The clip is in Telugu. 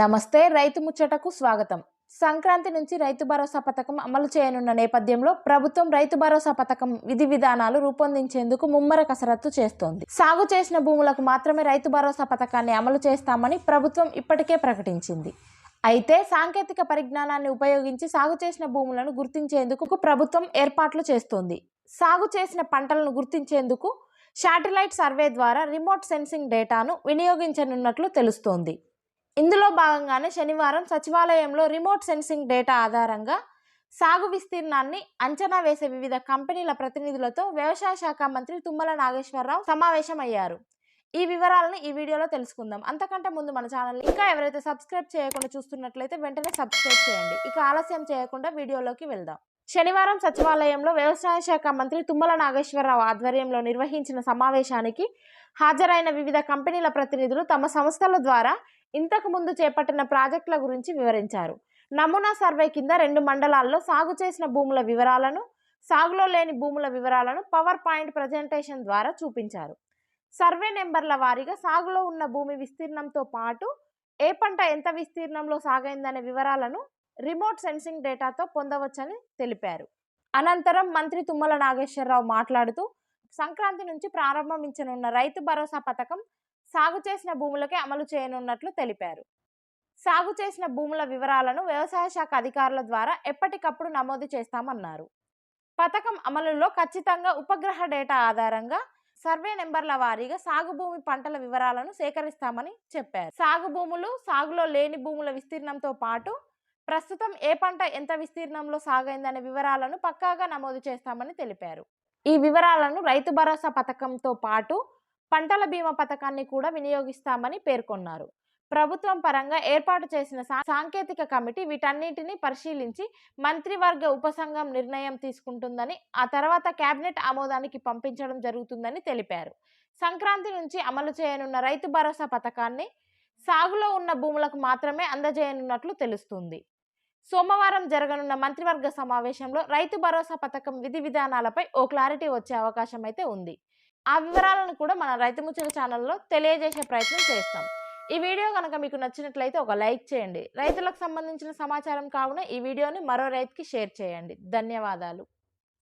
నమస్తే రైతు ముచ్చటకు స్వాగతం. సంక్రాంతి నుంచి రైతు భరోసా పథకం అమలు చేయనున్న నేపథ్యంలో ప్రభుత్వం రైతు భరోసా పథకం విధి విధానాలు రూపొందించేందుకు ముమ్మర కసరత్తు చేస్తోంది. సాగు చేసిన భూములకు మాత్రమే రైతు భరోసా పథకాన్ని అమలు చేస్తామని ప్రభుత్వం ఇప్పటికే ప్రకటించింది. అయితే సాంకేతిక పరిజ్ఞానాన్ని ఉపయోగించి సాగు చేసిన భూములను గుర్తించేందుకు ప్రభుత్వం ఏర్పాట్లు చేస్తోంది. సాగు చేసిన పంటలను గుర్తించేందుకు శాటిలైట్ సర్వే ద్వారా రిమోట్ సెన్సింగ్ డేటాను వినియోగించనున్నట్లు తెలుస్తోంది. ఇందులో భాగంగానే శనివారం సచివాలయంలో రిమోట్ సెన్సింగ్ డేటా ఆధారంగా సాగు విస్తీర్ణాన్ని అంచనా వేసే వివిధ కంపెనీల ప్రతినిధులతో వ్యవసాయ శాఖ మంత్రి తుమ్మల నాగేశ్వరరావు సమావేశమయ్యారు. ఈ వివరాలను ఈ వీడియోలో తెలుసుకుందాం. అంతకంటే ముందు మన ఛానల్ ఇంకా ఎవరైతే సబ్స్క్రైబ్ చేయకుండా చూస్తున్నట్లయితే వెంటనే సబ్స్క్రైబ్ చేయండి. ఇక ఆలస్యం చేయకుండా వీడియోలోకి వెళ్దాం. శనివారం సచివాలయంలో వ్యవసాయ శాఖ మంత్రి తుమ్మల నాగేశ్వరరావు ఆధ్వర్యంలో నిర్వహించిన సమావేశానికి హాజరైన వివిధ కంపెనీల ప్రతినిధులు తమ సంస్థల ద్వారా ఇంతకు ముందు చేపట్టిన ప్రాజెక్టుల గురించి వివరించారు. నమూనా సర్వే కింద రెండు మండలాల్లో సాగు చేసిన భూముల వివరాలను సాగులో లేని భూముల వివరాలను పవర్ పాయింట్ ప్రజెంటేషన్ ద్వారా చూపించారు. సర్వే నెంబర్ల వారీగా సాగులో ఉన్న భూమి విస్తీర్ణంతో పాటు ఏ పంట ఎంత విస్తీర్ణంలో సాగైందనే వివరాలను రిమోట్ సెన్సింగ్ డేటాతో పొందవచ్చని తెలిపారు. అనంతరం మంత్రి తుమ్మల నాగేశ్వరరావు మాట్లాడుతూ సంక్రాంతి నుంచి ప్రారంభించనున్న రైతు భరోసా పథకం సాగు చేసిన భూములకే అమలు చేయనున్నట్లు తెలిపారు. సాగు చేసిన భూముల వివరాలను వ్యవసాయ శాఖ అధికారుల ద్వారా ఎప్పటికప్పుడు నమోదు చేస్తామన్నారు. పథకం అమలులో ఖచ్చితంగా ఉపగ్రహ డేటా ఆధారంగా సర్వే నెంబర్ల వారీగా సాగు భూమి పంటల వివరాలను సేకరిస్తామని చెప్పారు. సాగు భూములు సాగులో లేని భూముల విస్తీర్ణంతో పాటు ప్రస్తుతం ఏ పంట ఎంత విస్తీర్ణంలో సాగైందనే వివరాలను పక్కాగా నమోదు చేస్తామని తెలిపారు. ఈ వివరాలను రైతు భరోసా పథకంతో పాటు పంటల బీమా పథకాన్ని కూడా వినియోగిస్తామని పేర్కొన్నారు. ప్రభుత్వం పరంగా ఏర్పాటు చేసిన సా- సాంకేతిక కమిటీ వీటన్నిటిని పరిశీలించి మంత్రివర్గ ఉపసంఘం నిర్ణయం తీసుకుంటుందని ఆ తర్వాత కేబినెట్ ఆమోదానికి పంపించడం జరుగుతుందని తెలిపారు. సంక్రాంతి నుంచి అమలు చేయనున్న రైతు భరోసా పథకాన్ని సాగులో ఉన్న భూములకు మాత్రమే అందజేయనున్నట్లు తెలుస్తుంది. సోమవారం జరగనున్న మంత్రివర్గ సమావేశంలో రైతు భరోసా పథకం విధి విధానాలపై ఓ క్లారిటీ వచ్చే అవకాశం అయితే ఉంది. ఆ వివరాలను కూడా మన రైతు ముచ్చట ఛానల్లో తెలియజేసే ప్రయత్నం చేస్తాం. ఈ వీడియో కనుక మీకు నచ్చినట్లయితే ఒక లైక్ చేయండి. రైతులకు సంబంధించిన సమాచారం కావున ఈ వీడియోని మరో రైతుకి షేర్ చేయండి. ధన్యవాదాలు.